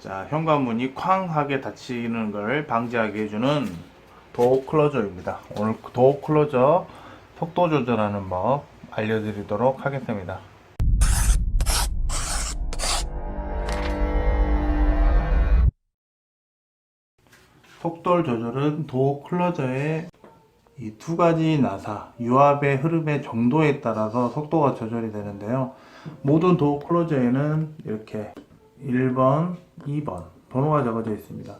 자, 현관문이 쾅하게 닫히는 걸 방지하게 해주는 도어 클로저입니다. 오늘 도어 클로저 속도 조절하는 법 알려드리도록 하겠습니다. 속도 조절은 도어 클로저의 이 두 가지 나사, 유압의 흐름의 정도에 따라서 속도가 조절이 되는데요. 모든 도어 클로저에는 이렇게 1번, 2번 번호가 적어져 있습니다.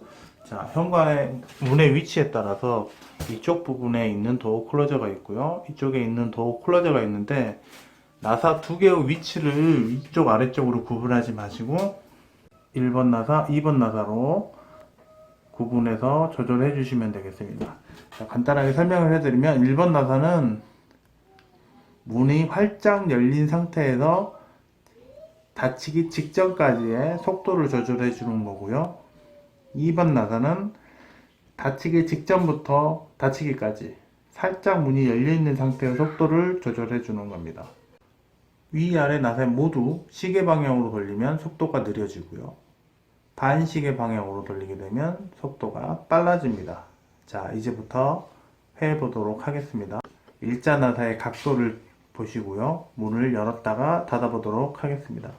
자, 현관의 문의 위치에 따라서 이쪽 부분에 있는 도어 클로저가 있고요. 이쪽에 있는 도어 클로저가 있는데 나사 두 개의 위치를 이쪽 아래쪽으로 구분하지 마시고 1번 나사, 2번 나사로 구분해서 조절해 주시면 되겠습니다. 자, 간단하게 설명을 해드리면 1번 나사는 문이 활짝 열린 상태에서 닫히기 직전까지의 속도를 조절해 주는 거고요. 2번 나사는 닫히기 직전부터 닫히기까지 살짝 문이 열려 있는 상태의 속도를 조절해 주는 겁니다. 위아래 나사 모두 시계 방향으로 돌리면 속도가 느려지고요. 반시계 방향으로 돌리게 되면 속도가 빨라집니다. 자, 이제부터 해 보도록 하겠습니다. 일자 나사의 각도를 보시고요. 문을 열었다가 닫아 보도록 하겠습니다.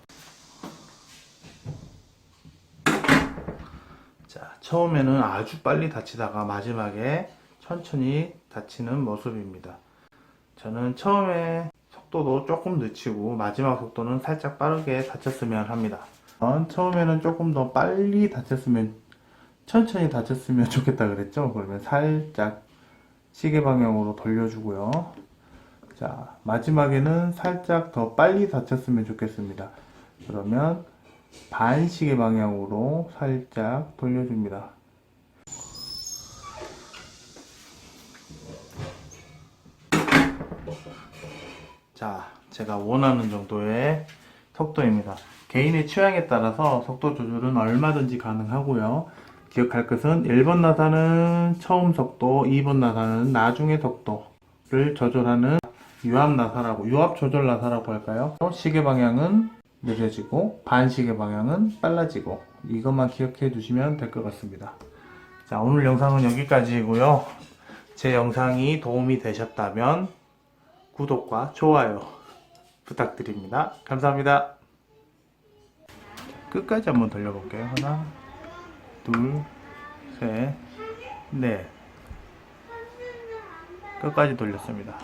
자, 처음에는 아주 빨리 닫히다가 마지막에 천천히 닫히는 모습입니다. 저는 처음에 속도도 조금 늦추고 마지막 속도는 살짝 빠르게 닫혔으면 합니다. 어, 처음에는 조금 더 빨리 닫혔으면 천천히 닫혔으면 좋겠다 그랬죠? 그러면 살짝 시계 방향으로 돌려주고요. 자, 마지막에는 살짝 더 빨리 닫혔으면 좋겠습니다. 그러면 반시계 방향으로 살짝 돌려줍니다. 자, 제가 원하는 정도의 속도입니다. 개인의 취향에 따라서 속도 조절은 얼마든지 가능하고요. 기억할 것은 1번 나사는 처음 속도, 2번 나사는 나중의 속도를 조절하는 유압 나사라고, 유압 조절 나사라고 할까요? 시계 방향은 느려지고, 반시계 방향은 빨라지고, 이것만 기억해 두시면 될 것 같습니다. 자, 오늘 영상은 여기까지이고요. 제 영상이 도움이 되셨다면 구독과 좋아요 부탁드립니다. 감사합니다. 끝까지 한번 돌려볼게요. 하나, 둘, 셋, 넷. 끝까지 돌렸습니다.